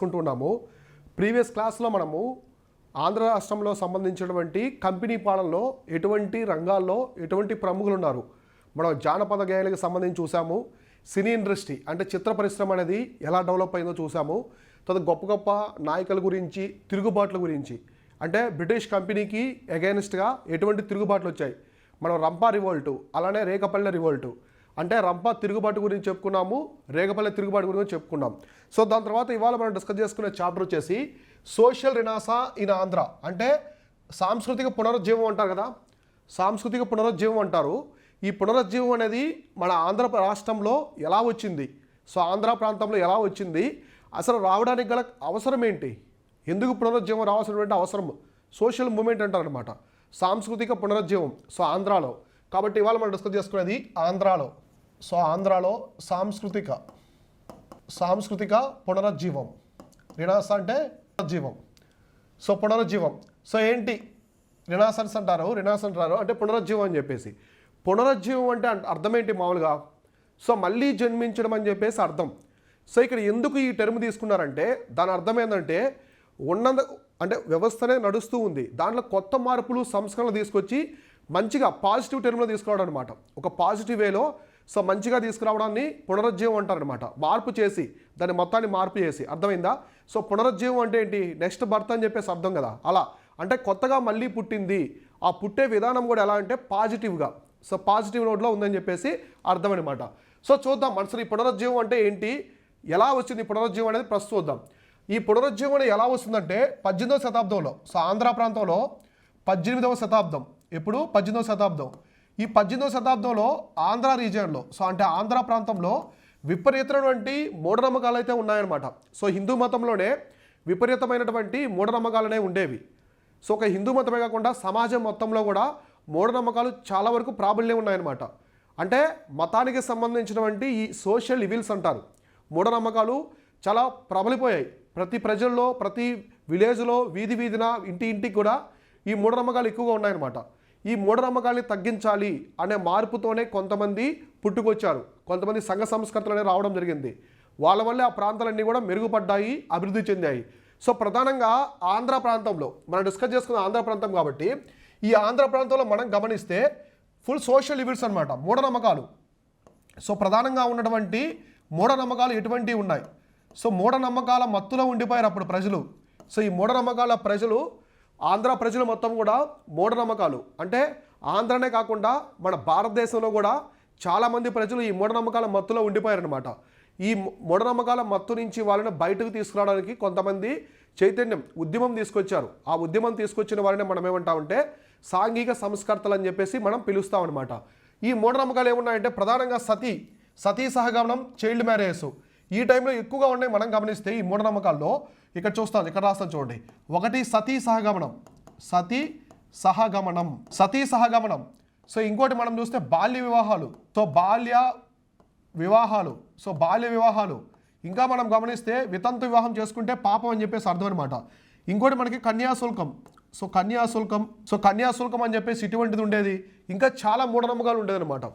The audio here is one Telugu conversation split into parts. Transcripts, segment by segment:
చేసుకుంటున్నాము ప్రీవియస్ క్లాస్లో మనము ఆంధ్ర రాష్ట్రంలో సంబంధించినటువంటి కంపెనీ పాలనలో ఎటువంటి రంగాల్లో ఎటువంటి ప్రముఖులు ఉన్నారు? మనం జానపద గేయాలకు సంబంధించి చూసాము. సినీ ఇండస్ట్రీ అంటే చిత్ర పరిశ్రమ అనేది ఎలా డెవలప్ అయిందో చూసాము. తర్వాత గొప్ప గొప్ప నాయకుల గురించి తిరుగుబాట్ల గురించి. అంటే బ్రిటిష్ కంపెనీకి అగైనెస్ట్గా ఎటువంటి తిరుగుబాట్లు వచ్చాయి? మనం రంపా రివోల్టు అలానే రేకపల్లె రివోల్టు. అంటే రంప తిరుగుబాటు గురించి చెప్పుకున్నాము రేగపల్లె తిరుగుబాటు గురించి చెప్పుకున్నాం. సో దాని తర్వాత ఇవాళ మనం డిస్కస్ చేసుకునే చాప్టర్ వచ్చేసి సోషల్ రినాసా ఇన్ ఆంధ్ర అంటే సాంస్కృతిక పునరుజ్జీవం అంటారు కదా? సాంస్కృతిక పునరుజ్జీవం అంటారు. ఈ పునరుజ్జీవం అనేది మన ఆంధ్ర రాష్ట్రంలో ఎలా వచ్చింది? సో ఆంధ్ర ప్రాంతంలో ఎలా వచ్చింది? అసలు రావడానికి గల అవసరం ఏంటి? ఎందుకు పునరుజ్జీవం రావాల్సినటువంటి అవసరం? సోషల్ మూమెంట్ అంటారనమాట సాంస్కృతిక పునరుజ్జీవం సో ఆంధ్రాలో. కాబట్టి ఇవాళ మనం డిస్కస్ చేసుకునేది ఆంధ్రాలో. సో ఆంధ్రాలో సాంస్కృతిక సాంస్కృతిక పునరుజ్జీవం. రినాస అంటే పునరుజ్జీవం. సో పునరుజ్జీవం. సో ఏంటి? రినాసన్స్ అంటారు రినాస్ అంటారు. అంటే పునరుజ్జీవం అని చెప్పేసి. పునరుజ్జీవం అంటే అర్థం ఏంటి మామూలుగా? సో మళ్ళీ జన్మించడం అని చెప్పేసి అర్థం. సో ఇక్కడ ఎందుకు ఈ టర్మ్ తీసుకున్నారంటే దాని అర్థం ఏంటంటే ఉన్నంత అంటే వ్యవస్థనే నడుస్తూ ఉంది. దాంట్లో కొత్త మార్పులు సంస్కరణలు తీసుకొచ్చి మంచిగా పాజిటివ్ టర్మ్లో తీసుకోవడం అనమాట ఒక పాజిటివ్ వేలో సో మంచిగా తీసుకురావడాన్ని పునరుజ్జీవం అంటారనమాట మార్పు చేసి దాన్ని మొత్తాన్ని మార్పు చేసి. అర్థమైందా? సో పునరుజ్జీవం అంటే ఏంటి? నెక్స్ట్ బర్త్ అని చెప్పేసి అర్థం కదా? అలా. అంటే కొత్తగా మళ్ళీ పుట్టింది. ఆ పుట్టే విధానం కూడా ఎలా అంటే పాజిటివ్గా. సో పాజిటివ్ నోట్లో ఉందని చెప్పేసి అర్థం అనమాట సో చూద్దాం. అసలు ఈ పునరుజ్జీవం అంటే ఏంటి? ఎలా వచ్చింది పునరుజ్జీవం అనేది ప్రస్తుతం చూద్దాం. ఈ పునరుజ్జీవం అనేది ఎలా వస్తుందంటే పద్దెనిమిదవ శతాబ్దంలో సో ఆంధ్ర ప్రాంతంలో పద్దెనిమిదవ శతాబ్దం. ఎప్పుడు? పద్దెనిమిదవ శతాబ్దం. ఈ పద్దెనిమిదవ శతాబ్దంలో ఆంధ్ర రీజియన్లో సో అంటే ఆంధ్ర ప్రాంతంలో విపరీతమైనటువంటి మూఢనమ్మకాలు అయితే ఉన్నాయన్నమాట. సో హిందూ మతంలోనే విపరీతమైనటువంటి మూఢనమ్మకాలనే ఉండేవి. సో ఒక హిందూ మతమే కాకుండా సమాజం మొత్తంలో కూడా మూఢనమ్మకాలు చాలా వరకు ప్రాబల్యం ఉన్నాయన్నమాట. అంటే మతానికి సంబంధించినటువంటి ఈ సోషల్ ఇవిల్స్ అంటారు. మూఢనమ్మకాలు చాలా ప్రబలిపోయాయి. ప్రతి ప్రజల్లో ప్రతి విలేజ్లో వీధి వీధిన ఇంటి ఇంటికి కూడా ఈ మూఢనమ్మకాలు ఎక్కువగా ఉన్నాయన్నమాట. ఈ మూఢనమ్మకాల్ని తగ్గించాలి అనే మార్పుతోనే కొంతమంది పుట్టుకొచ్చారు. కొంతమంది సంఘ సంస్కృతులు అనేవి రావడం జరిగింది. వాళ్ళ వల్లే ఆ ప్రాంతాలన్నీ కూడా మెరుగుపడ్డాయి అభివృద్ధి చెందాయి. సో ప్రధానంగా ఆంధ్ర ప్రాంతంలో మనం డిస్కస్ చేసుకున్న ఆంధ్ర ప్రాంతం కాబట్టి ఈ ఆంధ్ర ప్రాంతంలో మనం గమనిస్తే ఫుల్ సోషల్ ఇవిల్స్ అనమాట మూఢనమ్మకాలు. సో ప్రధానంగా ఉన్నటువంటి మూఢనమ్మకాలు ఎటువంటివి ఉన్నాయి? సో మూఢనమ్మకాల మత్తులో ఉండిపోయారు అప్పుడు ప్రజలు. సో ఈ మూఢనమ్మకాల ప్రజలు ఆంధ్ర ప్రజలు మొత్తం కూడా మూఢనమ్మకాలు. అంటే ఆంధ్రనే కాకుండా మన భారతదేశంలో కూడా చాలామంది ప్రజలు ఈ మూఢనమ్మకాల మత్తులో ఉండిపోయారనమాట ఈ మూఢనమ్మకాల మత్తు నుంచి వాళ్ళని బయటకు తీసుకురావడానికి కొంతమంది చైతన్యం ఉద్యమం తీసుకొచ్చారు. ఆ ఉద్యమం తీసుకొచ్చిన వారిని మనం ఏమంటామంటే సాంఘిక సంస్కర్తలు అని చెప్పేసి మనం పిలుస్తామన్నమాట ఈ మూఢనమ్మకాలు ఏమున్నాయంటే ప్రధానంగా సతీ సతీ సహగమనం చైల్డ్ మ్యారేజ్ ఈ టైంలో ఎక్కువగా ఉన్నాయి మనం గమనిస్తే ఈ మూఢనమ్మకాల్లో ఇక్కడ చూస్తాం ఇక్కడ రాస్తాం చూడండి. ఒకటి సతీ సహగమనం. సతీ సహగమనం. సతీ సహగమనం. సో ఇంకోటి మనం చూస్తే బాల్య వివాహాలు. సో బాల్య వివాహాలు. సో బాల్య వివాహాలు. ఇంకా మనం గమనిస్తే వితంతు వివాహం చేసుకుంటే పాపం అని చెప్పేసి అర్థం అనమాట ఇంకోటి మనకి కన్యాశుల్కం సో కన్యాశుల్కం సో కన్యాశుల్కం అని చెప్పేసి ఇటువంటిది ఉండేది. ఇంకా చాలా మూఢనమ్మకాలు ఉండేది అనమాట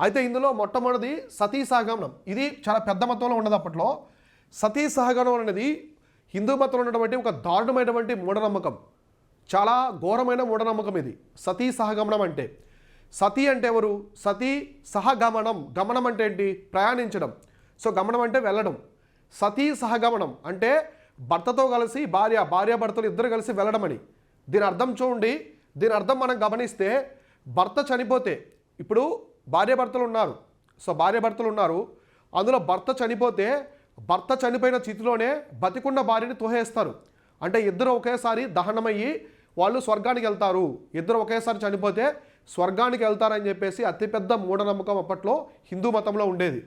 అయితే ఇందులో మొట్టమొదటిది సతీ సహగమనం. ఇది చాలా పెద్ద మతంలో ఉండదు అప్పట్లో. సతీ సహగమనం అనేది హిందూ మతంలో ఉన్నటువంటి ఒక దారుణమైనటువంటి మూఢనమ్మకం. చాలా ఘోరమైన మూఢనమ్మకం ఇది. సతీ సహగమనం అంటే. సతీ అంటే ఎవరు? సతీ సహగమనం. గమనం అంటే ఏంటి? ప్రయాణించడం. సో గమనం అంటే వెళ్ళడం. సతీ సహగమనం అంటే భర్తతో కలిసి భార్య భార్య భర్తలు ఇద్దరు కలిసి వెళ్ళడం అని. దీని అర్థం చూడండి. దీని అర్థం మనం గమనిస్తే భర్త చనిపోతే ఇప్పుడు భార్య భర్తలు ఉన్నారు సో భార్యభర్తలు ఉన్నారు అందులో భర్త చనిపోతే భర్త చనిపోయిన స్థితిలోనే బతికున్న భార్యని తోహేస్తారు. అంటే ఇద్దరు ఒకేసారి దహనమయ్యి వాళ్ళు స్వర్గానికి వెళ్తారు. ఇద్దరు ఒకేసారి చనిపోతే స్వర్గానికి వెళ్తారని చెప్పేసి అతిపెద్ద మూఢనమ్మకం అప్పట్లో హిందూ మతంలో ఉండేది.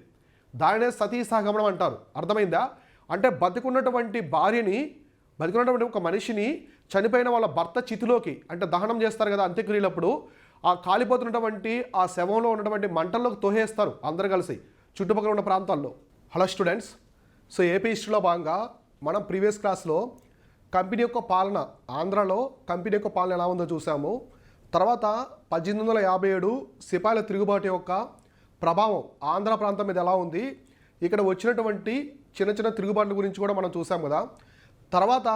దానినే సతీ సహగమనం అంటారు. అర్థమైందా? అంటే బతికున్నటువంటి భార్యని బతికున్నటువంటి ఒక మనిషిని చనిపోయిన వాళ్ళ భర్త చితిలోకి అంటే దహనం చేస్తారు కదా అంత్యక్రియలప్పుడు ఆ కాలిపోతున్నటువంటి ఆ శవంలో ఉన్నటువంటి మంటల్లోకి తోహేస్తారు అందరు కలిసి చుట్టుపక్కల ఉన్న ప్రాంతాల్లో. హలో స్టూడెంట్స్ సో ఏపీ హిస్టరీలో భాగంగా మనం ప్రీవియస్ క్లాస్లో కంపెనీ యొక్క పాలన ఆంధ్రాలో కంపెనీ యొక్క పాలన ఎలా ఉందో చూసాము. తర్వాత పద్దెనిమిది వందల యాభై ఏడు సిపాయిల తిరుగుబాటు యొక్క ప్రభావం ఆంధ్ర ప్రాంతం మీద ఎలా ఉంది ఇక్కడ వచ్చినటువంటి చిన్న చిన్న తిరుగుబాట్ల గురించి కూడా మనం చూసాం కదా. తర్వాత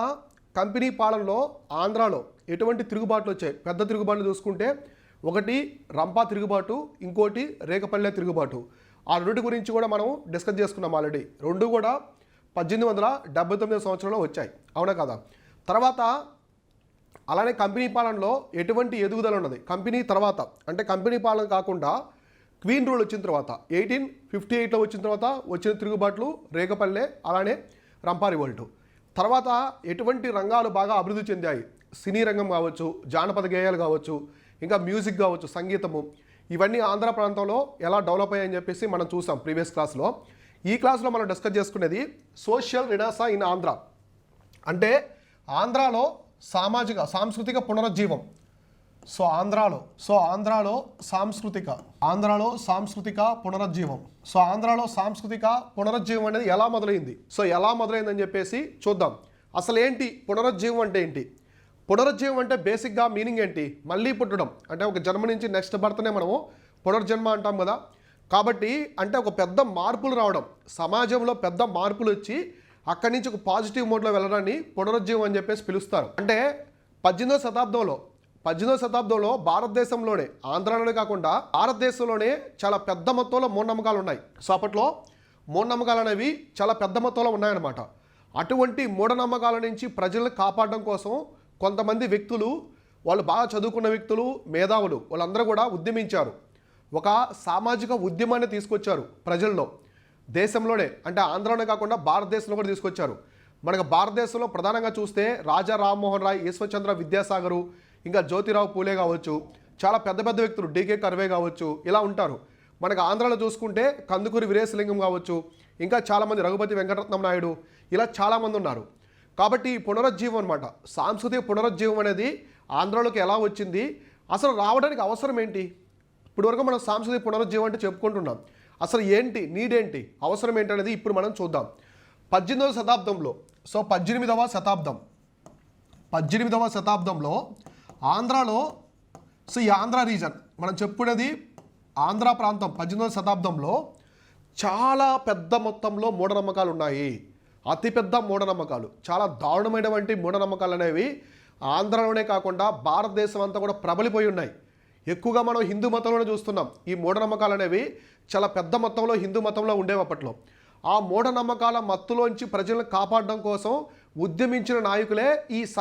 కంపెనీ పాలనలో ఆంధ్రాలో ఎటువంటి తిరుగుబాట్లు వచ్చాయి? పెద్ద తిరుగుబాట్లు చూసుకుంటే ఒకటి రంపా తిరుగుబాటు ఇంకోటి రేకపల్లె తిరుగుబాటు. ఆ రెండు గురించి కూడా మనం డిస్కస్ చేసుకున్నాం ఆల్రెడీ. రెండు కూడా పద్దెనిమిది వందల డెబ్బై తొమ్మిది సంవత్సరంలో వచ్చాయి. అవునా కదా? తర్వాత అలానే కంపెనీ పాలనలో ఎటువంటి ఎదుగుదల ఉన్నది? కంపెనీ తర్వాత. అంటే కంపెనీ పాలన కాకుండా క్వీన్ రూల్ వచ్చిన తర్వాత ఎయిటీన్ ఫిఫ్టీ ఎయిట్లో వచ్చిన తర్వాత వచ్చిన తిరుగుబాట్లు రేగపల్లె అలానే రంపారి వల్టు తర్వాత ఎటువంటి రంగాలు బాగా అభివృద్ధి చెందాయి? సినీ రంగం కావచ్చు జానపద గేయాలు కావచ్చు ఇంకా మ్యూజిక్ కావచ్చు సంగీతము ఇవన్నీ ఆంధ్ర ప్రాంతంలో ఎలా డెవలప్ అయ్యాయని చెప్పేసి మనం చూసాం ప్రీవియస్ క్లాస్లో ఈ క్లాస్లో మనం డిస్కస్ చేసుకునేది సోషల్ రినాసా ఇన్ ఆంధ్ర అంటే ఆంధ్రాలో సామాజిక సాంస్కృతిక పునరుజ్జీవం. సో ఆంధ్రాలో సో ఆంధ్రాలో సాంస్కృతిక ఆంధ్రాలో సాంస్కృతిక పునరుజ్జీవం. సో ఆంధ్రాలో సాంస్కృతిక పునరుజ్జీవం అనేది ఎలా మొదలైంది? సో ఎలా మొదలైందని చెప్పేసి చూద్దాం. అసలు ఏంటి పునరుజ్జీవం అంటే ఏంటి? పునరుజ్జీవం అంటే బేసిక్గా మీనింగ్ ఏంటి? మళ్ళీ పుట్టడం. అంటే ఒక జన్మ నుంచి నెక్స్ట్ బర్త్నే మనము పునర్జన్మ అంటాం కదా. కాబట్టి అంటే ఒక పెద్ద మార్పులు రావడం. సమాజంలో పెద్ద మార్పులు వచ్చి అక్కడి నుంచి ఒక పాజిటివ్ మోడ్లో వెళ్ళడాన్ని పునరుజ్జీవం అని చెప్పేసి పిలుస్తారు. అంటే పద్దెనిమిదవ శతాబ్దంలో పద్దెనిమిదవ శతాబ్దంలో భారతదేశంలోనే ఆంధ్రాలోనే కాకుండా భారతదేశంలోనే చాలా పెద్ద మొత్తంలో మూఢనమ్మకాలు ఉన్నాయి. సో అప్పట్లో మూఢనమ్మకాలు అనేవి చాలా పెద్ద మొత్తంలో ఉన్నాయన్నమాట. అటువంటి మూఢనమ్మకాల నుంచి ప్రజలను కాపాడడం కోసం కొంతమంది వ్యక్తులు వాళ్ళు బాగా చదువుకున్న వ్యక్తులు మేధావులు వాళ్ళందరూ కూడా ఉద్యమించారు. ఒక సామాజిక ఉద్యమాన్ని తీసుకొచ్చారు ప్రజల్లో దేశంలోనే. అంటే ఆంధ్రలోనే కాకుండా భారతదేశంలో కూడా తీసుకొచ్చారు. మనకు భారతదేశంలో ప్రధానంగా చూస్తే రాజా రామ్మోహన్ రాయ్ ఈశ్వరచంద్ర విద్యాసాగరు ఇంకా జ్యోతిరావు పూలే కావచ్చు చాలా పెద్ద పెద్ద వ్యక్తులు డీకే కర్వే కావచ్చు ఇలా ఉంటారు. మనకు ఆంధ్రాలో చూసుకుంటే కందుకూరి వీరేశలింగం కావచ్చు ఇంకా చాలామంది రఘుపతి వెంకటరత్నం నాయుడు ఇలా చాలామంది ఉన్నారు. కాబట్టి ఈ పునరుజ్జీవం అనమాట సాంస్కృతిక పునరుజ్జీవం అనేది ఆంధ్రాలోకి ఎలా వచ్చింది? అసలు రావడానికి అవసరం ఏంటి? ఇప్పటివరకు మనం సాంస్కృతిక పునరుజ్జీవం అంటే చెప్పుకుంటున్నాం. అసలు ఏంటి? నీడేంటి అవసరం ఏంటనేది ఇప్పుడు మనం చూద్దాం. పద్దెనిమిదవ శతాబ్దంలో సో పద్దెనిమిదవ శతాబ్దం. పద్దెనిమిదవ శతాబ్దంలో ఆంధ్రాలో సో ఈ ఆంధ్ర రీజన్ మనం చెప్పుకునేది ఆంధ్ర ప్రాంతం. పద్దెనిమిదవ శతాబ్దంలో చాలా పెద్ద మొత్తంలో మూఢనమ్మకాలు ఉన్నాయి అతిపెద్ద మూఢనమ్మకాలు. చాలా దారుణమైనటువంటి మూఢనమ్మకాలు అనేవి ఆంధ్రలోనే కాకుండా భారతదేశం అంతా కూడా ప్రబలిపోయి ఉన్నాయి. ఎక్కువగా మనం హిందూ మతంలోనే చూస్తున్నాం. ఈ మూఢనమ్మకాలు అనేవి చాలా పెద్ద మొత్తంలో హిందూ మతంలో ఉండేవి అప్పట్లో. ఆ మూఢనమ్మకాల మత్తులోంచి ప్రజలను కాపాడడం కోసం ఉద్యమించిన నాయకులే ఈ స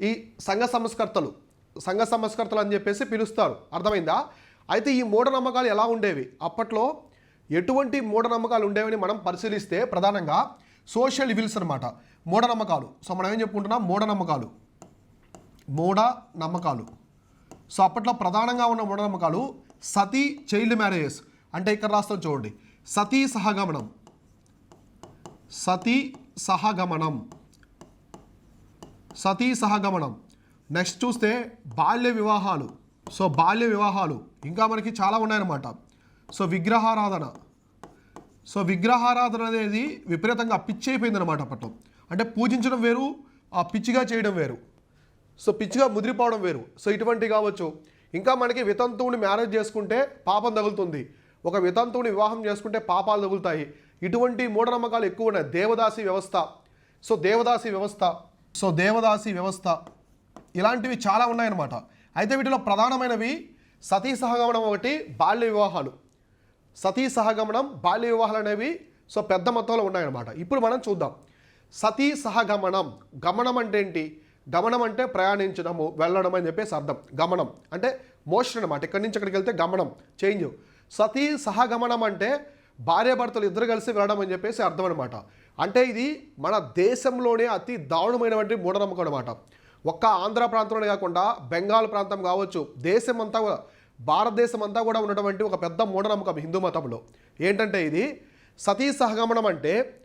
ఈ సంఘ సంస్కర్తలు. సంఘ సంస్కర్తలు అని చెప్పేసి పిలుస్తారు. అర్థమైందా? అయితే ఈ మూఢనమ్మకాలు ఎలా ఉండేవి? అప్పట్లో ఎటువంటి మూఢనమ్మకాలు ఉండేవని మనం పరిశీలిస్తే ప్రధానంగా సోషల్ విల్స్ అనమాట మూఢనమ్మకాలు సో మనం ఏం చెప్పుకుంటున్నాం? మూఢనమ్మకాలు మూఢ నమ్మకాలు. సో అప్పట్లో ప్రధానంగా ఉన్న మూఢనమ్మకాలు సతీ చైల్డ్ మ్యారేజెస్. అంటే ఇక్కడ రాస్తాం చూడండి. సతీ సహగమనం. సతీ సహగమనం. సతీ సహగమనం. నెక్స్ట్ చూస్తే బాల్య వివాహాలు. సో బాల్య వివాహాలు. ఇంకా మనకి చాలా ఉన్నాయన్నమాట. సో విగ్రహారాధన. సో విగ్రహారాధన అనేది విపరీతంగా పిచ్చి అయిపోయింది అనమాట అప్పట్లో. అంటే పూజించడం వేరు ఆ పిచ్చిగా చేయడం వేరు. సో పిచ్చిగా ముదిరిపోవడం వేరు. సో ఇటువంటి కావచ్చు. ఇంకా మనకి వితంతువుని మ్యారేజ్ చేసుకుంటే పాపం తగులుతుంది. ఒక వితంతువుని వివాహం చేసుకుంటే పాపాలు తగులుతాయి. ఇటువంటి మూఢనమ్మకాలు ఎక్కువ ఉన్నాయి. దేవదాసి వ్యవస్థ. సో దేవదాసి వ్యవస్థ. సో దేవదాసి వ్యవస్థ. ఇలాంటివి చాలా ఉన్నాయన్నమాట. అయితే వీటిలో ప్రధానమైనవి సతీ సహగమనం ఒకటి బాల్య వివాహాలు. సతీ సహగమనం బాల్య వివాహాలు అనేవి సో పెద్ద మొత్తంలో ఉన్నాయన్నమాట. ఇప్పుడు మనం చూద్దాం. సతీ సహగమనం గమనం అంటే ఏంటి గమనం అంటే ప్రయాణించడము వెళ్ళడం అని చెప్పేసి అర్థం. గమనం అంటే మోషన్ అనమాట ఇక్కడి నుంచి అక్కడికి వెళ్తే గమనం చేంజ్. సతీ సహగమనం అంటే భార్యాభర్తలు ఇద్దరు కలిసి వెళ్ళడం అని చెప్పేసి అర్థం అనమాట అంటే ఇది మన దేశంలోనే అతి దారుణమైనటువంటి మూఢనమ్మకం అనమాట ఒక్క ఆంధ్ర ప్రాంతంలోనే కాకుండా బెంగాల్ ప్రాంతం కావచ్చు దేశం అంతా కూడా భారతదేశం అంతా కూడా ఉన్నటువంటి ఒక పెద్ద మూఢనమ్మకం హిందూ మతంలో. ఏంటంటే ఇది సతీ సహగమనం అంటే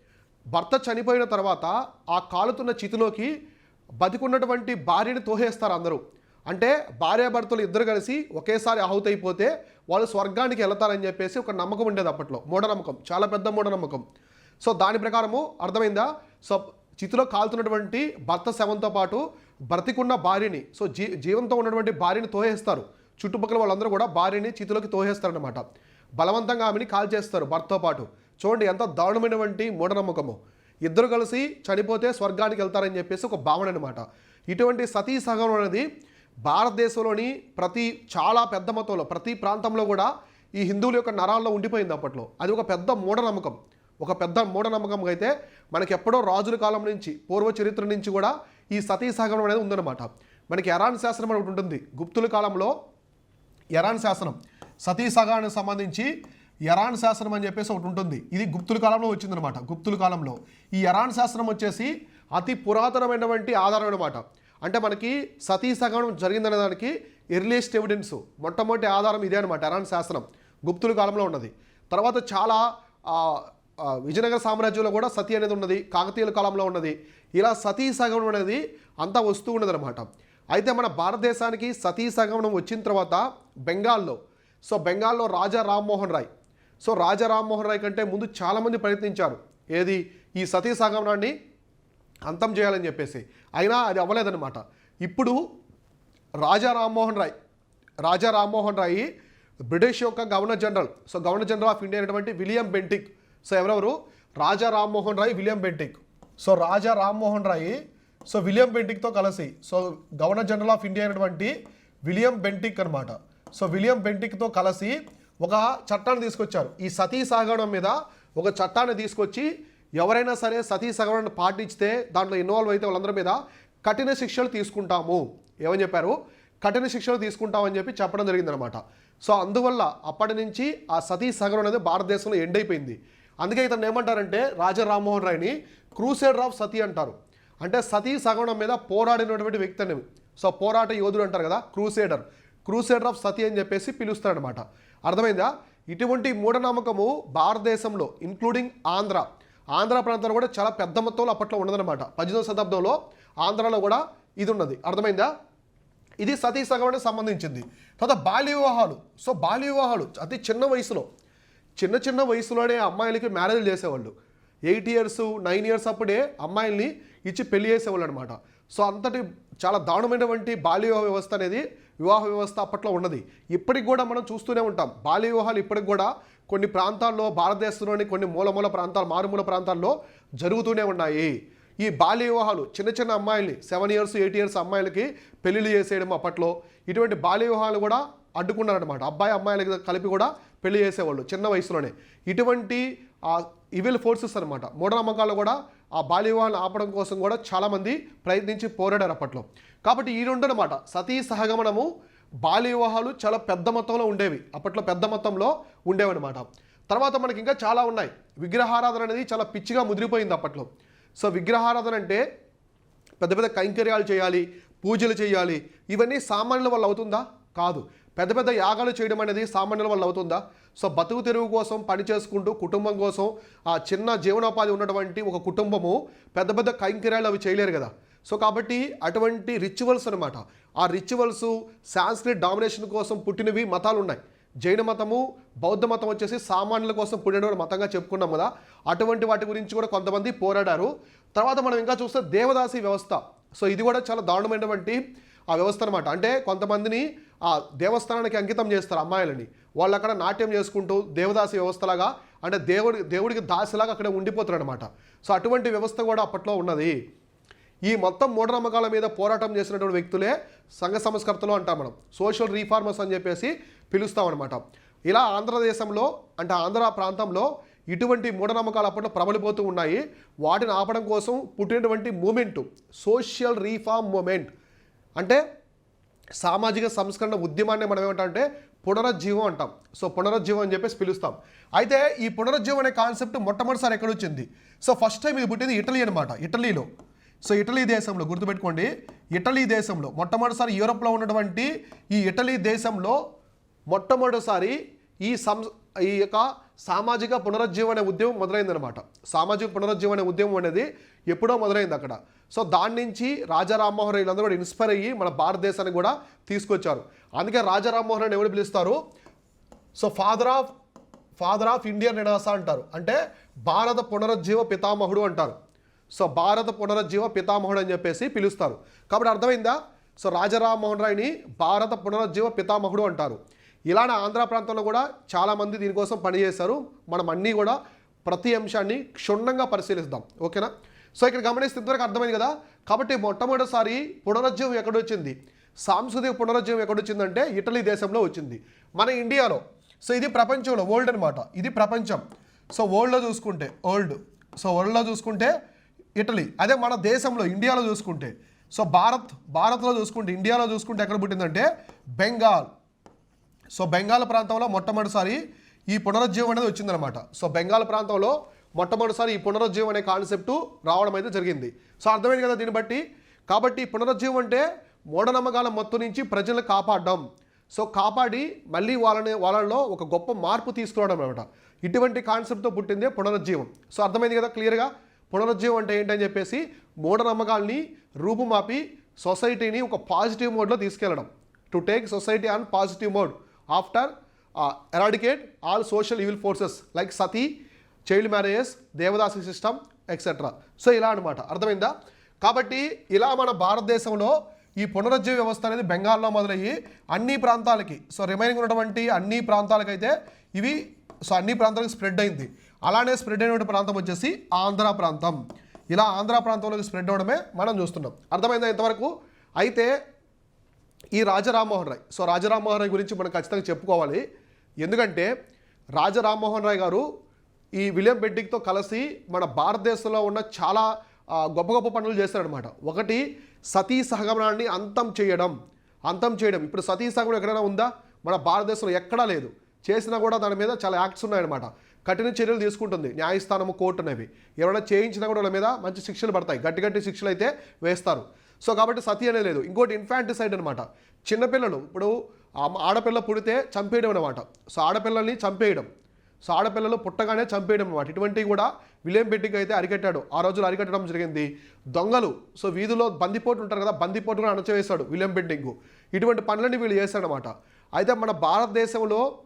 భర్త చనిపోయిన తర్వాత ఆ కాలుతున్న చితిలోకి బతికున్నటువంటి భార్యని తోహేస్తారు అందరూ. అంటే భార్యాభర్తలు ఇద్దరు కలిసి ఒకేసారి ఆహుతి అయిపోతే వాళ్ళు స్వర్గానికి వెళతారని చెప్పేసి ఒక నమ్మకం ఉండేది అప్పట్లో. మూఢనమ్మకం. చాలా పెద్ద మూఢనమ్మకం. సో దాని ప్రకారము అర్థమైందా? సో చితిలో కాలుతున్నటువంటి భర్త శవంతో పాటు బ్రతికున్న భార్యని సో జీ జీవంతో ఉన్నటువంటి భార్యని తోహేస్తారు. చుట్టుపక్కల వాళ్ళందరూ కూడా భార్యని చేతిలోకి తోహేస్తారనమాట బలవంతంగా ఆమెని కాల్ చేస్తారు భర్తతో పాటు. చూడండి ఎంత దారుణమైనటువంటి మూఢనమ్మకము. ఇద్దరు కలిసి చనిపోతే స్వర్గానికి వెళ్తారని చెప్పేసి ఒక భావన అనమాట ఇటువంటి సతీ సహనం అనేది భారతదేశంలోని ప్రతి చాలా పెద్ద మొత్తంలో ప్రతి ప్రాంతంలో కూడా ఈ హిందువుల యొక్క నరాల్లో ఉండిపోయింది అప్పట్లో. అది ఒక పెద్ద మూఢనమ్మకం. ఒక పెద్ద మూఢనమ్మకం అయితే మనకి ఎప్పుడో రాజుల కాలం నుంచి పూర్వ చరిత్ర నుంచి కూడా ఈ సతీ సహనం అనేది ఉందన్నమాట. మనకి ఎరాన్ శాస్త్రం అని ఒకటి ఉంటుంది. గుప్తుల కాలంలో ఎరాన్ శాసనం. సతీ సగానికి సంబంధించి ఎరాన్ శాసనం అని చెప్పేసి ఒకటి ఉంటుంది. ఇది గుప్తుల కాలంలో వచ్చిందనమాట గుప్తుల కాలంలో. ఈ ఎరాన్ శాసనం వచ్చేసి అతి పురాతనమైనటువంటి ఆధారం అనమాట అంటే మనకి సతీ సగమనం జరిగిందనే దానికి ఎర్లియస్ట్ ఎవిడెన్స్. మొట్టమొదటి ఆధారం ఇదే అనమాట ఎరాన్ శాసనం. గుప్తుల కాలంలో ఉన్నది. తర్వాత చాలా విజయనగర సామ్రాజ్యంలో కూడా సతీ అనేది ఉన్నది. కాకతీయుల కాలంలో ఉన్నది. ఇలా సతీ సగం అనేది అంతా వస్తూ ఉన్నదనమాట అయితే మన భారతదేశానికి సతీ సగమనం వచ్చిన తర్వాత బెంగాల్లో సో బెంగాల్లో రాజా రామ్మోహన్ రాయ్. సో రాజా రామ్మోహన్ రాయ్ కంటే ముందు చాలామంది ప్రయత్నించారు. ఏది? ఈ సతీ సగమనాన్ని అంతం చేయాలని చెప్పేసి. అయినా అది అవ్వలేదన్నమాట. ఇప్పుడు రాజా రామ్మోహన్ రాయ్ రాజా రామ్మోహన్ రాయ్ బ్రిటిష్ యొక్క governor general. So governor general of India అయినటువంటి విలియం బెంటిక్. సో ఎవరెవరు? Raja Rammohan Roy William Bentinck. So Raja Rammohan Roy so William బెంటిక్తో కలిసి so governor general of India అయినటువంటి విలియం బెంటిక్ అన్నమాట. సో విలియం బెంటిక్తో కలిసి ఒక చట్టాన్ని తీసుకొచ్చారు. ఈ సతీ సహగణం మీద ఒక చట్టాన్ని తీసుకొచ్చి ఎవరైనా సరే సతీ సహగమనాన్ని పాటించితే దాంట్లో ఇన్వాల్వ్ అయితే వాళ్ళందరి మీద కఠిన శిక్షలు తీసుకుంటాము. ఏమని చెప్పారు? కఠిన శిక్షలు తీసుకుంటామని చెప్పి చెప్పడం జరిగిందనమాట సో అందువల్ల అప్పటి నుంచి ఆ సతీ సగరం అనేది భారతదేశంలో ఎండ్ అయిపోయింది. అందుకే ఇతను ఏమంటారంటే రాజా రామ్మోహన్ రాయ్ని క్రూసేడర్ ఆఫ్ సతీ అంటారు. అంటే సతీ సగమనం మీద పోరాడినటువంటి వ్యక్తి అనేవి సో పోరాట యోధుడు అంటారు కదా క్రూసేడర్. క్రూసేడర్ ఆఫ్ సతీ అని చెప్పేసి పిలుస్తారనమాట అర్థమైందా? ఇటువంటి మూఢనమ్మకము భారతదేశంలో ఇంక్లూడింగ్ ఆంధ్ర. ఆంధ్ర ప్రాంతంలో కూడా చాలా పెద్ద మొత్తంలో అప్పట్లో ఉన్నదన్నమాట పద్దెనిమిదవ శతాబ్దంలో ఆంధ్రాలో కూడా ఇది ఉన్నది. అర్థమైందా? ఇది సతీ సగమనికి సంబంధించింది. తర్వాత బాల్య వివాహాలు. సో బాల్య వివాహాలు అతి చిన్న వయసులో చిన్న చిన్న వయసులోనే అమ్మాయిలకి మ్యారేజ్ చేసేవాళ్ళు. ఎయిట్ ఇయర్స్ నైన్ ఇయర్స్ అప్పుడే అమ్మాయిల్ని ఇచ్చి పెళ్ళి చేసేవాళ్ళు అనమాట సో అంతటి చాలా దారుణమైనటువంటి బాల్య వివాహ వ్యవస్థ అనేది వివాహ వ్యవస్థ అప్పట్లో ఉన్నది. ఇప్పటికి కూడా మనం చూస్తూనే ఉంటాం. బాల్య వివాహాలు ఇప్పటికి కూడా కొన్ని ప్రాంతాల్లో భారతదేశంలోని కొన్ని మూలమూల ప్రాంతాలు మారుమూల ప్రాంతాల్లో జరుగుతూనే ఉన్నాయి. ఈ బాల్య వివాహాలు చిన్న చిన్న అమ్మాయిల్ని సెవెన్ ఇయర్స్ ఎయిట్ ఇయర్స్ అమ్మాయిలకి పెళ్ళిళ్ళు చేసేయడం అప్పట్లో ఇటువంటి బాల్య వివాహాలు కూడా అడ్డుకున్నారనమాట అబ్బాయి అమ్మాయిలకి కలిపి కూడా పెళ్ళి చేసేవాళ్ళు చిన్న వయసులోనే. ఇటువంటి ఈవిల్ ఫోర్సెస్ అనమాట మూఢనమ్మకాలు కూడా ఆ బాల్య వివాహాలను ఆపడం కోసం కూడా చాలామంది ప్రయత్నించి పోరాడారు అప్పట్లో. కాబట్టి ఈ రెండు అనమాట సతీ సహగమనము బాల్య వివాహాలు చాలా పెద్ద మొత్తంలో ఉండేవి. అప్పట్లో పెద్ద మొత్తంలో ఉండేవన్నమాట. తర్వాత మనకి ఇంకా చాలా ఉన్నాయి. విగ్రహారాధన అనేది చాలా పిచ్చిగా ముదిరిపోయింది అప్పట్లో. సో విగ్రహారాధన అంటే పెద్ద పెద్ద కైంకర్యాలు చేయాలి పూజలు చేయాలి ఇవన్నీ సామాన్యుల వల్ల అవుతుందా? కాదు. పెద్ద పెద్ద యాగాలు చేయడం అనేది సామాన్యుల వల్ల అవుతుందా? సో బతుకు తెరువు కోసం పని చేసుకుంటూ కుటుంబం కోసం ఆ చిన్న జీవనోపాధి ఉన్నటువంటి ఒక కుటుంబము పెద్ద పెద్ద కైంకిర్యాలు అవి చేయలేరు కదా. సో కాబట్టి అటువంటి రిచువల్స్ అనమాట ఆ రిచువల్స్ సాంస్క్రిట్ డామినేషన్ కోసం పుట్టినవి మతాలు ఉన్నాయి. జైన మతము బౌద్ధ మతం వచ్చేసి సామాన్యుల కోసం పుట్టిన మతంగా చెప్పుకున్నాం కదా. అటువంటి వాటి గురించి కూడా కొంతమంది పోరాడారు. తర్వాత మనం ఇంకా చూస్తే దేవదాసి వ్యవస్థ. సో ఇది కూడా చాలా దారుణమైనటువంటి ఆ వ్యవస్థ అనమాట అంటే కొంతమందిని ఆ దేవస్థానానికి అంకితం చేస్తారు అమ్మాయిలని. వాళ్ళు అక్కడ నాట్యం చేసుకుంటూ దేవదాసి వ్యవస్థలాగా అంటే దేవుడి దేవుడికి దాసిలాగా అక్కడ ఉండిపోతారు అనమాట సో అటువంటి వ్యవస్థ కూడా అప్పట్లో ఉన్నది. ఈ మొత్తం మూఢనమ్మకాల మీద పోరాటం చేసినటువంటి వ్యక్తులే సంఘ సంస్కర్తలు అంటాం మనం. సోషల్ రీఫార్మర్స్ అని చెప్పేసి పిలుస్తామన్నమాట ఇలా ఆంధ్రదేశంలో అంటే ఆంధ్ర ప్రాంతంలో ఇటువంటి మూఢనమ్మకాలు అప్పట్లో ప్రబలిపోతూ ఉన్నాయి. వాటిని ఆపడం కోసం పుట్టినటువంటి మూమెంట్ సోషల్ రీఫార్మ్ మూమెంట్. అంటే సామాజిక సంస్కరణ ఉద్యమాన్ని మనం ఏమంటామంటే పునరుజ్జీవం అంటాం. సో పునరుజ్జీవం అని చెప్పేసి పిలుస్తాం. అయితే ఈ పునరుజ్జీవం అనే కాన్సెప్ట్ మొట్టమొదటిసారి ఎక్కడ వచ్చింది? సో ఫస్ట్ టైం ఇది పుట్టింది ఇటలీ అనమాట ఇటలీలో. సో ఇటలీ దేశంలో గుర్తుపెట్టుకోండి ఇటలీ దేశంలో మొట్టమొదటిసారి యూరోప్లో ఉన్నటువంటి ఈ ఇటలీ దేశంలో మొట్టమొదటిసారి ఈ సం ఈ యొక్క సామాజిక పునరుజ్జీవన ఉద్యమం మొదలైందనమాట సామాజిక పునరుజ్జీవన ఉద్యమం అనేది ఎప్పుడో మొదలైంది అక్కడ. సో దాని నుంచి రాజా రామ్మోహన్ వీళ్ళందరూ కూడా ఇన్స్పైర్ అయ్యి మన భారతదేశాన్ని కూడా తీసుకొచ్చారు. అందుకే రాజా రామ్మోహన్ ఎవరు పిలుస్తారు? So father of father of Indian renaissance అంటారు. అంటే భారత పునరుజ్జీవ పితామహుడు అంటారు. సో భారత పునరుజ్జీవ పితామహుడు అని చెప్పేసి పిలుస్తారు. కాబట్టి అర్థమైందా? సో రాజారామ్మోహన్ రాయ్ని భారత పునరుజ్జీవ పితామహుడు అంటారు. ఇలానే ఆంధ్ర ప్రాంతంలో కూడా చాలామంది దీనికోసం పనిచేశారు మనం అన్నీ కూడా ప్రతి అంశాన్ని క్షుణ్ణంగా పరిశీలిద్దాం ఓకేనా? సో ఇక్కడ గమనిస్తే ఇంతవరకు అర్థమైంది కదా? కాబట్టి మొట్టమొదటిసారి పునరుజ్జీవం ఎక్కడొచ్చింది సాంస్కృతిక పునరుజ్జీవం ఎక్కడొచ్చిందంటే ఇటలీ దేశంలో వచ్చింది. మన ఇండియాలో. సో ఇది ప్రపంచంలో వరల్డ్ అనమాట ఇది ప్రపంచం. సో వరల్డ్లో చూసుకుంటే వరల్డ్. సో వరల్డ్లో చూసుకుంటే ఇటలీ. అదే మన దేశంలో ఇండియాలో చూసుకుంటే. సో భారత్ భారత్లో చూసుకుంటే ఇండియాలో చూసుకుంటే ఎక్కడ పుట్టిందంటే బెంగాల్. సో బెంగాల్ ప్రాంతంలో మొట్టమొదటిసారి ఈ పునరుజ్జీవం అనేది వచ్చిందనమాట సో బెంగాల్ ప్రాంతంలో మొట్టమొదటిసారి ఈ పునరుజ్జీవం అనే కాన్సెప్ట్ రావడం అయితే జరిగింది. సో అర్థమైంది కదా దీన్ని బట్టి? కాబట్టి ఈ పునరుజ్జీవం అంటే మూఢనమ్మకాల మొత్తం నుంచి ప్రజలను కాపాడడం. సో కాపాడి మళ్ళీ వాళ్ళని వాళ్ళలో ఒక గొప్ప మార్పు తీసుకురావడం అనమాట ఇటువంటి కాన్సెప్ట్తో పుట్టిందే పునరుజ్జీవం. సో అర్థమైంది కదా క్లియర్గా? పునరుజ్జీవం అంటే ఏంటని చెప్పేసి మూఢనమ్మకాల్ని రూపుమాపి సొసైటీని ఒక పాజిటివ్ మోడ్లో తీసుకెళ్ళడం to take society on positive mode. After eradicate all social evil forces like sati child marriages devadasi system etcetera. So ఇలా అనమాట అర్థమైందా? కాబట్టి ఇలా మన భారతదేశంలో ఈ పునరుజ్జీవ వ్యవస్థ అనేది బెంగాల్లో మొదలయ్యి అన్ని ప్రాంతాలకి సో రిమైనింగ్ ఉన్నటువంటి అన్ని ప్రాంతాలకైతే ఇవి సో అన్ని ప్రాంతాలకు స్ప్రెడ్ అయింది. అలానే స్ప్రెడ్ అయినటువంటి ప్రాంతం వచ్చేసి ఆంధ్ర ప్రాంతం. ఇలా ఆంధ్ర ప్రాంతంలోకి స్ప్రెడ్ అవడమే మనం చూస్తున్నాం. అర్థమైందా ఇంతవరకు? అయితే ఈ రాజరామ్మోహన్ రాయ్. సో రాజా రాయ్ గురించి మనం ఖచ్చితంగా చెప్పుకోవాలి. ఎందుకంటే రాజా రామ్మోహన్ రాయ్ గారు ఈ విలియం బెడ్డింగ్తో కలిసి మన భారతదేశంలో ఉన్న చాలా గొప్ప గొప్ప పనులు చేశారనమాట ఒకటి సతీ సహగమనాన్ని అంతం చేయడం. అంతం చేయడం. ఇప్పుడు సతీ సహగమనం ఎక్కడైనా ఉందా? మన భారతదేశంలో ఎక్కడా లేదు. చేసినా కూడా దాని మీద చాలా యాక్ట్స్ ఉన్నాయన్నమాట. కఠిన చర్యలు తీసుకుంటుంది. న్యాయస్థానము కోర్టు అనేవి. ఎవరైనా చేయించినా కూడా వాళ్ళ మీద మంచి శిక్షలు పడతాయి. గట్టి గట్టి శిక్షలు అయితే వేస్తారు. సో కాబట్టి సతి అనేది లేదు. ఇంకోటి ఇన్ఫాంటిసైడ్ అనమాట చిన్నపిల్లలు ఇప్పుడు ఆ- ఆడపిల్ల పుడితే చంపేయడం అనమాట సో ఆడపిల్లల్ని చంపేయడం. సో ఆడపిల్లలు పుట్టగానే చంపేయడం అనమాట ఇటువంటివి కూడా విలియం బెట్టికి అయితే అరికట్టాడు. ఆ రోజులు అరికట్టడం జరిగింది. దొంగలు సో వీధిలో బందిపోటు ఉంటారు కదా బందిపోటు కూడా అణచివేశాడు విలియం బెట్టింగ్ ఇటువంటి పనులన్నీ వీళ్ళు చేశాడనమాట అయితే మన భారతదేశంలో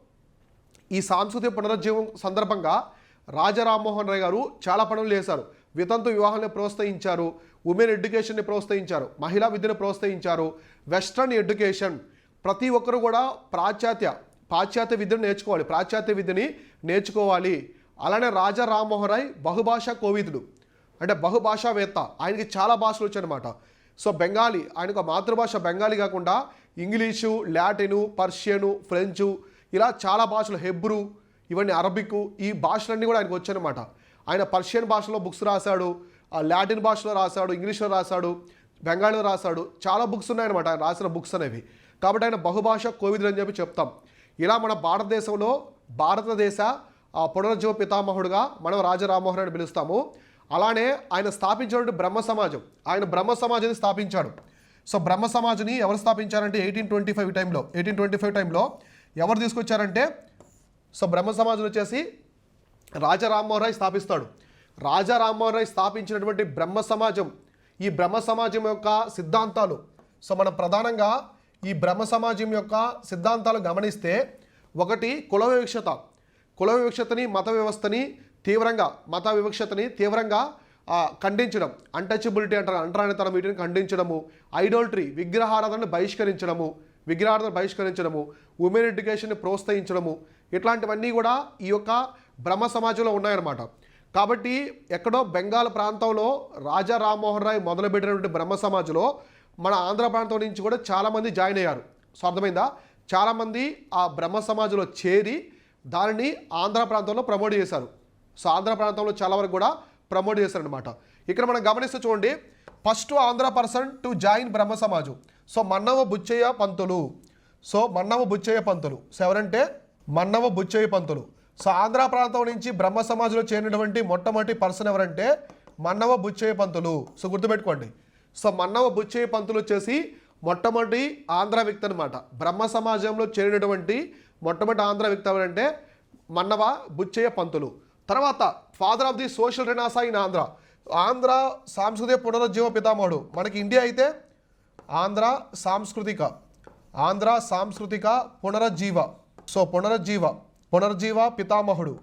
ఈ సాంస్కృతిక పునరుజ్జీవం సందర్భంగా రాజా రామ్మోహన్ రాయ్ గారు చాలా పనులు చేశారు. వితంతు వివాహాన్ని ప్రోత్సహించారు. ఉమెన్ ఎడ్యుకేషన్ని ప్రోత్సహించారు మహిళా విద్యను ప్రోత్సహించారు. వెస్ట్రన్ ఎడ్యుకేషన్ ప్రతి ఒక్కరు కూడా పాశ్చాత్య పాశ్చాత్య విద్యను నేర్చుకోవాలి పాశ్చాత్య విద్యని నేర్చుకోవాలి. అలానే రాజా రామ్మోహన్ రాయ్ బహుభాషా కోవిదుడు అంటే బహుభాషావేత్త. ఆయనకి చాలా భాషలు వచ్చాయన్నమాట. సో బెంగాలీ ఆయనకు మాతృభాష బెంగాలీ కాకుండా ఇంగ్లీషు లాటిను పర్షియను ఫ్రెంచు ఇలా చాలా భాషలు హెబ్రూ ఇవన్నీ అరబిక్ ఈ భాషలన్నీ కూడా ఆయనకు వచ్చాయన్నమాట. ఆయన పర్షియన్ భాషలో బుక్స్ రాశాడు లాటిన్ భాషలో రాశాడు ఇంగ్లీష్లో రాశాడు బెంగాలీలో రాశాడు చాలా బుక్స్ ఉన్నాయన్నమాట ఆయన రాసిన బుక్స్ అనేవి. కాబట్టి ఆయన బహుభాష కోవిదుడు అని చెప్పి చెప్తాం. ఇలా మన భారతదేశంలో భారతదేశ పునరుజ్జీవ పితామహుడుగా మనం రాజరామోహన్ అని పిలుస్తాము. అలానే ఆయన స్థాపించినటువంటి బ్రహ్మ సమాజం ఆయన బ్రహ్మ సమాజాన్ని స్థాపించాడు. సో బ్రహ్మ సమాజ్ని ఎవరు స్థాపించారంటే ఎయిటీన్ ట్వంటీ ఫైవ్ టైంలో ఎయిటీన్ ట్వంటీ ఫైవ్ టైంలో ఎవరు తీసుకొచ్చారంటే సో బ్రహ్మ సమాజం వచ్చేసి రాజా రామ్మోహన్ రాయ్ స్థాపిస్తాడు. రాజా రామ్మోహన్ రాయ్ స్థాపించినటువంటి బ్రహ్మ సమాజం. ఈ బ్రహ్మ సమాజం యొక్క సిద్ధాంతాలు. సో మనం ప్రధానంగా ఈ బ్రహ్మ సమాజం యొక్క సిద్ధాంతాలు గమనిస్తే ఒకటి కుల వివక్షత. కుల వివక్షతని మత వ్యవస్థని తీవ్రంగా మత వివక్షతని తీవ్రంగా ఖండించడం. అన్టచబిలిటీ అంటారు అంటరానితనం వీటిని ఖండించడము. ఐడోల్ట్రీ విగ్రహారాధనను బహిష్కరించడము. విగ్రహారాధన బహిష్కరించడము. ఉమెన్ ఎడ్యుకేషన్ని ప్రోత్సహించడము. ఇట్లాంటివన్నీ కూడా ఈ యొక్క బ్రహ్మ సమాజంలో ఉన్నాయన్నమాట. కాబట్టి ఎక్కడో బెంగాల్ ప్రాంతంలో రాజా రామ్మోహన్ రాయ్ మొదలుపెట్టినటువంటి బ్రహ్మ సమాజ్లో మన ఆంధ్ర ప్రాంతం నుంచి కూడా చాలామంది జాయిన్ అయ్యారు. సో అర్థమైందా? చాలామంది ఆ బ్రహ్మ సమాజ్లో చేరి దానిని ఆంధ్ర ప్రాంతంలో ప్రమోట్ చేశారు. సో ఆంధ్ర ప్రాంతంలో చాలా వరకు కూడా ప్రమోట్ చేశారనమాట ఇక్కడ మనం గమనిస్తే చూడండి first Andhra person to join Brahmo సమాజం. So Mannava Buchayya Pantulu. So Mannava Buchayya Pantulu. So ఎవరంటే? మన్నవ బుచ్చయ్య పంతులు. సో ఆంధ్ర ప్రాంతం నుంచి బ్రహ్మ సమాజంలో చేరినటువంటి మొట్టమొదటి పర్సన్ ఎవరంటే మన్నవ బుచ్చయ్య పంతులు. సో గుర్తుపెట్టుకోండి. సో మన్నవ బుచ్చయ్య పంతులు వచ్చేసి మొట్టమొదటి ఆంధ్ర వ్యక్తి అనమాట బ్రహ్మ సమాజంలో చేరినటువంటి మొట్టమొదటి ఆంధ్ర వ్యక్తి ఎవరంటే మన్నవ బుచ్చయ్య పంతులు. తర్వాత father of the social renaissance in Andhra. Andhra సాంస్కృతిక పునరుజ్జీవ పితామహుడు. మనకి ఇండియా అయితే ఆంధ్ర సాంస్కృతిక ఆంధ్ర సాంస్కృతిక పునరుజ్జీవ. సో పునరుజ్జీవ. పునరుజ్జీవ పితామహుడు.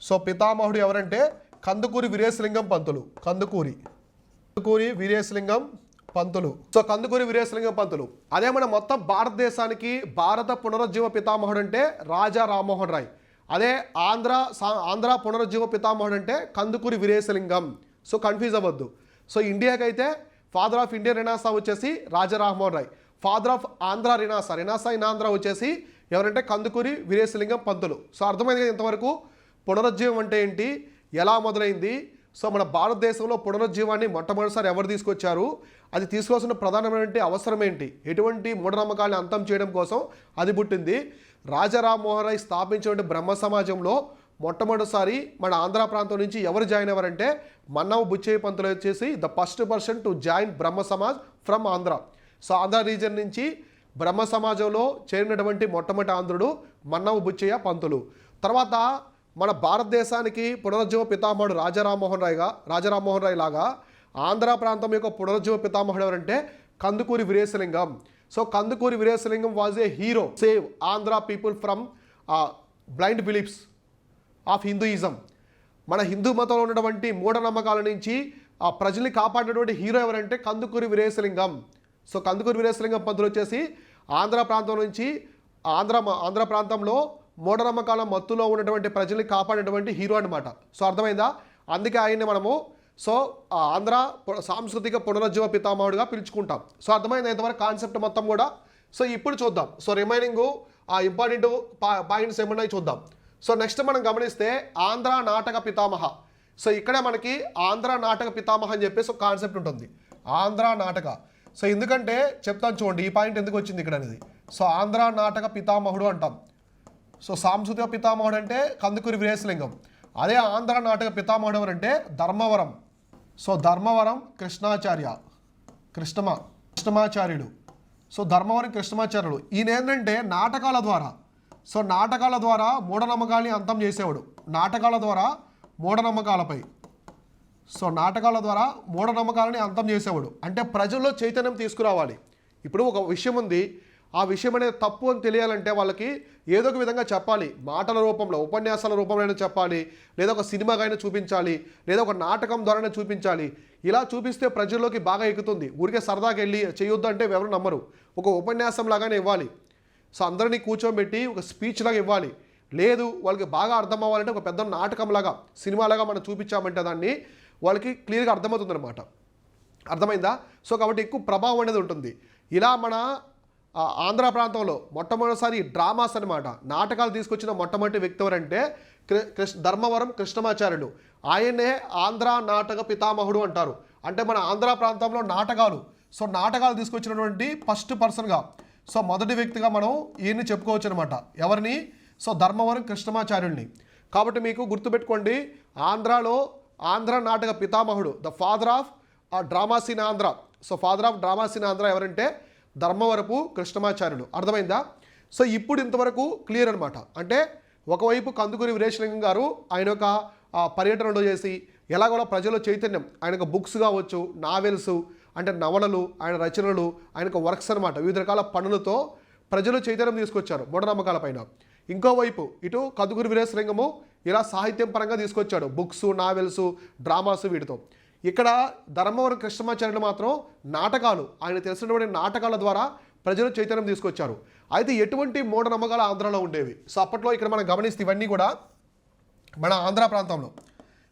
సో పితామహుడు ఎవరంటే కందుకూరి వీరేశలింగం పంతులు. కందుకూరి. కందుకూరి వీరేశలింగం పంతులు. సో కందుకూరి వీరేశలింగం పంతులు. అదే మన మొత్తం భారతదేశానికి భారత పునరుజ్జీవ పితామహుడు అంటే రాజా రామ్మోహన్ రాయ్. అదే ఆంధ్ర సా- ఆంధ్ర పునరుజ్జీవ పితామహుడు అంటే కందుకూరి వీరేశలింగం. సో కన్ఫ్యూజ్ అవ్వద్దు. సో ఇండియాకి అయితే ఫాదర్ ఆఫ్ ఇండియన్ రినాసా వచ్చేసి Raja Rammohan Roy. Father of Andhra renaissance renaissance in Andhra వచ్చేసి ఎవరంటే కందుకూరి వీరేశలింగం పంతులు. సో అర్థమైంది ఇంతవరకు పునరుజ్జీవం అంటే ఏంటి? ఎలా మొదలైంది? సో మన భారతదేశంలో పునరుజ్జీవాన్ని మొట్టమొదటిసారి ఎవరు తీసుకొచ్చారు? అది తీసుకోవాల్సిన ప్రధానమైనటువంటి అవసరం ఏంటి? ఎటువంటి మూఢనమ్మకాలను అంతం చేయడం కోసం అది పుట్టింది. రాజరామ్మోహన్ రాయ్ స్థాపించినటువంటి బ్రహ్మ సమాజంలో మొట్టమొదటిసారి మన ఆంధ్ర ప్రాంతం నుంచి ఎవరు జాయిన్ అవ్వారంటే మన్నవ బుచ్చయ్య పంతులు వచ్చేసి the first person to join Brahmo Samaj from Andhra. So Andhra region నుంచి బ్రహ్మ సమాజంలో చేరినటువంటి మొట్టమొదటి ఆంధ్రుడు మన్నవ బుచ్చయ్య పంతులు. తర్వాత మన భారతదేశానికి పునరుజ్జీవ పితామహుడు రాజారామ్మోహన్ రాయ్గా రాజారామ్మోహన్ రాయ్ లాగా ఆంధ్ర ప్రాంతం యొక్క పునరుజ్జీవ పితామహుడు ఎవరంటే Kandukuri Veeresalingam. So Kandukuri Veeresalingam was a hero save Andhra people from blind beliefs of Hinduism మన హిందూ మతంలో ఉన్నటువంటి మూఢనమ్మకాల నుంచి ఆ ప్రజల్ని కాపాడినటువంటి హీరో ఎవరంటే కందుకూరి వీరేశలింగం. సో కందుకూరి వీరేశలింగం పంతులు వచ్చేసి ఆంధ్ర ప్రాంతం నుంచి ఆంధ్ర ఆంధ్ర ప్రాంతంలో మూఢనమ్మకాల మత్తులో ఉన్నటువంటి ప్రజల్ని కాపాడేటువంటి హీరో అనమాట సో అర్థమైందా? అందుకే ఆయన్ని మనము సో ఆంధ్ర సాంస్కృతిక పునరుజ్జీవ పితామహుడుగా పిలుచుకుంటాం. సో అర్థమైంది? ఇంతవరకు కాన్సెప్ట్ మొత్తం కూడా? సో ఇప్పుడు చూద్దాం. సో రిమైనింగ్ ఆ ఇంపార్టెంట్ పాయింట్స్ ఏమన్నాయి చూద్దాం. సో నెక్స్ట్ మనం గమనిస్తే ఆంధ్ర నాటక పితామహ. సో ఇక్కడే మనకి ఆంధ్ర నాటక పితామహ అని చెప్పేసి ఒక కాన్సెప్ట్ ఉంటుంది. ఆంధ్ర నాటక. సో ఎందుకంటే చెప్తాను చూడండి ఈ పాయింట్ ఎందుకు వచ్చింది ఇక్కడ అనేది. సో ఆంధ్ర నాటక పితామహుడు అంటాం. సో సాంస్కృతిక పితామహుడు అంటే కందుకూరి వీరేశలింగం. అదే ఆంధ్ర నాటక పితామహుడు ఎవరంటే ధర్మవరం. సో ధర్మవరం కృష్ణాచార్య కృష్ణమ కృష్ణమాచార్యుడు. సో ధర్మవరం కృష్ణమాచార్యుడు. ఈయన ఏంటంటే నాటకాల ద్వారా. సో నాటకాల ద్వారా మూఢనమ్మకాల్ని అంతం చేసేవాడు. నాటకాల ద్వారా మూఢనమ్మకాలపై. సో నాటకాల ద్వారా మూఢనమ్మకాలని అంతం చేసేవాడు. అంటే ప్రజల్లో చైతన్యం తీసుకురావాలి. ఇప్పుడు ఒక విషయం ఉంది. ఆ విషయం అనేది తప్పు అని తెలియాలంటే వాళ్ళకి ఏదో ఒక విధంగా చెప్పాలి. మాటల రూపంలో ఉపన్యాసాల రూపంలో అయినా చెప్పాలి. లేదా ఒక సినిమాగా అయినా చూపించాలి. లేదా ఒక నాటకం ద్వారానే చూపించాలి. ఇలా చూపిస్తే ప్రజల్లోకి బాగా ఎక్కుతుంది. ఊరికే సరదాగా వెళ్ళి చేయొద్దు అంటే ఎవరు నమ్మరు. ఒక ఉపన్యాసం లాగానే ఇవ్వాలి. సో అందరినీ కూర్చోబెట్టి ఒక స్పీచ్ లాగా ఇవ్వాలి. లేదు వాళ్ళకి బాగా అర్థం అవ్వాలంటే ఒక పెద్ద నాటకంలాగా సినిమాలాగా మనం చూపించామంటే దాన్ని వాళ్ళకి క్లియర్గా అర్థమవుతుంది అనమాట అర్థమైందా? సో కాబట్టి ఎక్కువ ప్రభావం అనేది ఉంటుంది. ఇలా మన ఆంధ్ర ప్రాంతంలో మొట్టమొదటిసారి డ్రామాస్ అనమాట నాటకాలు తీసుకొచ్చిన మొట్టమొదటి వ్యక్తి ఎవరంటే కృష్ణ ధర్మవరం కృష్ణమాచార్యుడు. ఆయనే ఆంధ్ర నాటక పితామహుడు అంటారు. అంటే మన ఆంధ్ర ప్రాంతంలో నాటకాలు. సో నాటకాలు తీసుకొచ్చినటువంటి ఫస్ట్ పర్సన్గా సో మొదటి వ్యక్తిగా మనం ఈయన్ని చెప్పుకోవచ్చు అనమాట ఎవరిని? సో ధర్మవరం కృష్ణమాచార్యుల్ని. కాబట్టి మీకు గుర్తుపెట్టుకోండి ఆంధ్రాలో ఆంధ్ర నాటక పితామహుడు the father of drama scene Andhra. So father of drama scene Andhra ఎవరంటే ధర్మవరపు కృష్ణమాచార్యుడు. అర్థమైందా? సో ఇప్పుడు ఇంతవరకు క్లియర్ అనమాట అంటే ఒకవైపు కందుకూరి వీరేశలింగం గారు ఆయన యొక్క పర్యటనలు పర్యటనలో చేసి ఎలా కూడా ప్రజల చైతన్యం ఆయనకు బుక్స్ కావచ్చు నావెల్స్ అంటే నవలలు ఆయన రచనలు ఆయనకు వర్క్స్ అనమాట వివిధ రకాల పనులతో ప్రజలు చైతన్యం తీసుకొచ్చారు మూఢనమ్మకాల పైన. ఇంకోవైపు ఇటు కందుకూరి వీరేశలింగము ఇలా సాహిత్యం పరంగా తీసుకొచ్చాడు. బుక్స్ నావెల్స్ డ్రామాస్ వీటితో. ఇక్కడ ధర్మవరం కృష్ణమాచార్యులు మాత్రం నాటకాలు ఆయన తెలిసినటువంటి నాటకాల ద్వారా ప్రజలు చైతన్యం తీసుకొచ్చారు. అయితే ఎటువంటి మూఢనమ్మకాలు ఆంధ్రలో ఉండేవి? సో అప్పట్లో ఇక్కడ మనం గమనిస్తే ఇవన్నీ కూడా మన ఆంధ్ర ప్రాంతంలో.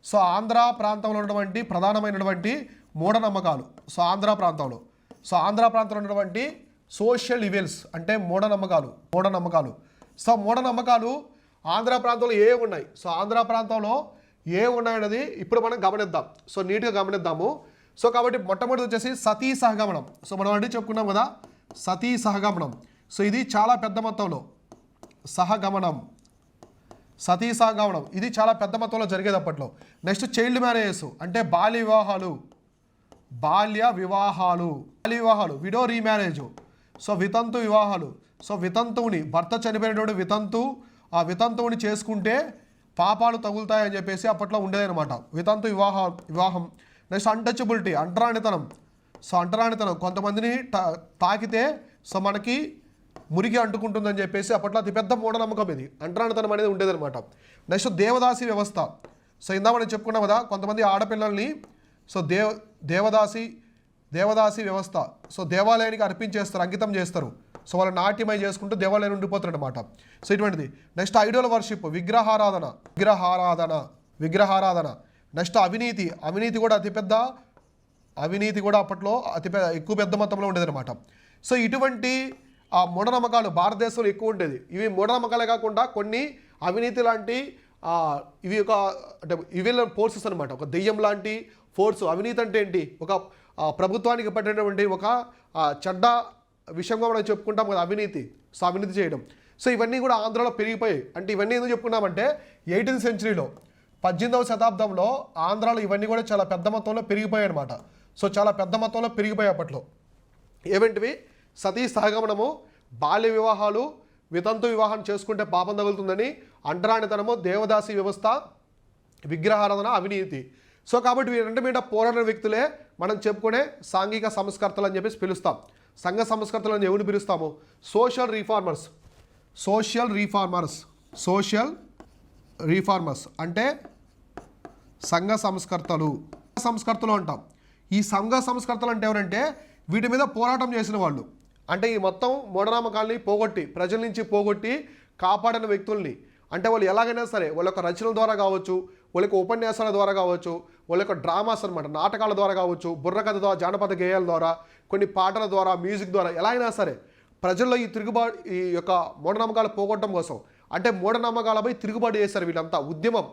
సో ఆంధ్ర ప్రాంతంలో ఉన్నటువంటి ప్రధానమైనటువంటి మూఢనమ్మకాలు సో ఆంధ్ర ప్రాంతంలో. సో ఆంధ్ర ప్రాంతంలో ఉన్నటువంటి సోషల్ ఈవెల్స్ అంటే మూఢనమ్మకాలు మూఢనమ్మకాలు సో మూఢనమ్మకాలు ఆంధ్ర ప్రాంతంలో ఏ ఉన్నాయి? సో ఆంధ్ర ప్రాంతంలో ఏ ఉన్నాయన్నది ఇప్పుడు మనం గమనిద్దాం. సో నీట్గా గమనిద్దాము. సో కాబట్టి మొట్టమొదటి వచ్చేసి సతీ సహగమనం. సో మనం అంటే చెప్పుకున్నాం కదా సతీ సహగమనం. సో ఇది చాలా పెద్ద మొత్తంలో సహగమనం. సతీ సహగమనం. ఇది చాలా పెద్ద మొత్తంలో జరిగేది అప్పట్లో. నెక్స్ట్ చైల్డ్ మ్యారేజెస్ అంటే బాల్య వివాహాలు. బాల్య వివాహాలు. బాల్య వివాహాలు. Widow remarriage. సో వితంతు వివాహాలు. సో వితంతువుని. భర్త చనిపోయినటువంటి వితంతు ఆ వితంతువుని చేసుకుంటే పాపాలు తగులుతాయని చెప్పేసి అప్పట్లో ఉండేదన్నమాట. వితంతు వివాహ వివాహం నెక్స్ట్ అన్టచబిలిటీ అంటరానితనం. సో అంటరానితనం కొంతమందిని తా- తాకితే సో మనకి మురిగి అంటుకుంటుందని చెప్పేసి అప్పట్లో అతిపెద్ద మూఢనమ్మకం ఇది. అంటరానితనం అనేది ఉండేదన్నమాట. నెక్స్ట్ దేవదాసి వ్యవస్థ. సో ఇందా మనం చెప్పుకున్నాం కదా కొంతమంది ఆడపిల్లల్ని సో దేవ దేవదాసి దేవదాసి వ్యవస్థ. సో దేవాలయానికి అర్పించేస్తారు అంకితం చేస్తారు. సో వాళ్ళు నాట్యమై చేసుకుంటూ దేవాలయం ఉండిపోతారు అనమాట సో ఇటువంటిది. నెక్స్ట్ ఐడోల్ వర్షిప్ విగ్రహారాధన విగ్రహారాధన విగ్రహారాధన. నెక్స్ట్ అవినీతి అవినీతి కూడా అతిపెద్ద అవినీతి కూడా అప్పట్లో అతి పెద్ద ఎక్కువ పెద్ద మొత్తంలో ఉండేది అనమాట సో ఇటువంటి ఆ మూఢనమ్మకాలు భారతదేశంలో ఎక్కువ ఉండేది. ఇవి మూఢనమ్మకాలే కాకుండా కొన్ని అవినీతి లాంటి ఇవి ఒక అంటే ఇవి ఫోర్సెస్ అనమాట ఒక దెయ్యం లాంటి ఫోర్సు. అవినీతి అంటే ఏంటి? ఒక ప్రభుత్వానికి పట్టినటువంటి ఒక చెడ్డ విషయంగా మనం చెప్పుకుంటాం కదా అవినీతి సో అవినీతి చేయడం. సో ఇవన్నీ కూడా ఆంధ్రాలో పెరిగిపోయాయి. అంటే ఇవన్నీ ఎందుకు చెప్పుకున్నామంటే ఎయిటీన్త్ సెంచరీలో పద్దెనిమిదవ శతాబ్దంలో ఆంధ్రాలో ఇవన్నీ కూడా చాలా పెద్ద మొత్తంలో పెరిగిపోయాయి అనమాట సో చాలా పెద్ద మొత్తంలో పెరిగిపోయాయి అప్పట్లో. ఏవేంటివి? సతీ సహగమనము బాల్య వివాహాలు వితంతు వివాహం చేసుకుంటే పాపం తగులుతుందని అంటరానితనము దేవదాసి వ్యవస్థ విగ్రహారాధన అవినీతి. సో కాబట్టి వీరంటే మీద పోరాడిన వ్యక్తులే మనం చెప్పుకునే సాంఘిక సంస్కర్తలు అని చెప్పేసి పిలుస్తాం. సంఘ సంస్కర్తలు ఎవరిని పిలుస్తాము? Social reformers social reformers social reformers అంటే సంఘ సంస్కర్తలు. సంస్కర్తలు అంటాం. ఈ సంఘ సంస్కర్తలు అంటే ఎవరంటే వీటి మీద పోరాటం చేసిన వాళ్ళు. అంటే ఈ మొత్తం మూఢనామకాల్ని పోగొట్టి ప్రజల నుంచి పోగొట్టి కాపాడిన వ్యక్తుల్ని. అంటే వాళ్ళు ఎలాగైనా సరే వాళ్ళ యొక్క రచనల ద్వారా కావచ్చు వాళ్ళ యొక్క ఉపన్యాసాల ద్వారా కావచ్చు వాళ్ళ యొక్క డ్రామాస్ అనమాట నాటకాల ద్వారా కావచ్చు బుర్రకథ ద్వారా జానపద గేయాల ద్వారా కొన్ని పాటల ద్వారా మ్యూజిక్ ద్వారా ఎలా అయినా సరే ప్రజల్లో ఈ తిరుగుబాటు ఈ యొక్క మూఢనమ్మకాలు పోగొట్టడం కోసం అంటే మూఢనమ్మకాలపై తిరుగుబాటు చేశారు వీళ్ళంతా ఉద్యమం.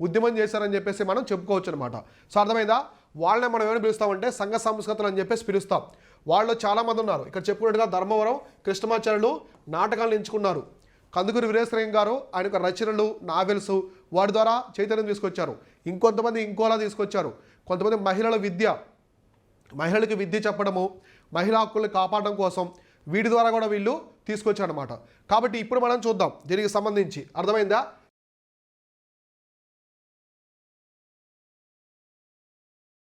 ఉద్యమం చేశారని చెప్పేసి మనం చెప్పుకోవచ్చు అనమాట సో అర్థమైందా? వాళ్ళని మనం ఏమైనా పిలుస్తామంటే సంఘ సంస్కృతులు అని చెప్పేసి పిలుస్తాం. వాళ్ళు చాలామంది ఉన్నారు. ఇక్కడ చెప్పుకున్నట్టుగా ధర్మవరం కృష్ణమాచార్యులు నాటకాలను ఎంచుకున్నారు. కందుకూరి వీరేశ్వరయ్య గారు ఆయన యొక్క రచనలు నావెల్స్ వాటి ద్వారా చైతన్యం తీసుకొచ్చారు. ఇంకొంతమంది ఇంకోలా తీసుకొచ్చారు. కొంతమంది మహిళల విద్య మహిళలకు విద్య చెప్పడము మహిళా హక్కుల్ని కాపాడడం కోసం వీటి ద్వారా కూడా వీళ్ళు తీసుకొచ్చారనమాట కాబట్టి ఇప్పుడు మనం చూద్దాం దీనికి సంబంధించి. అర్థమైందా?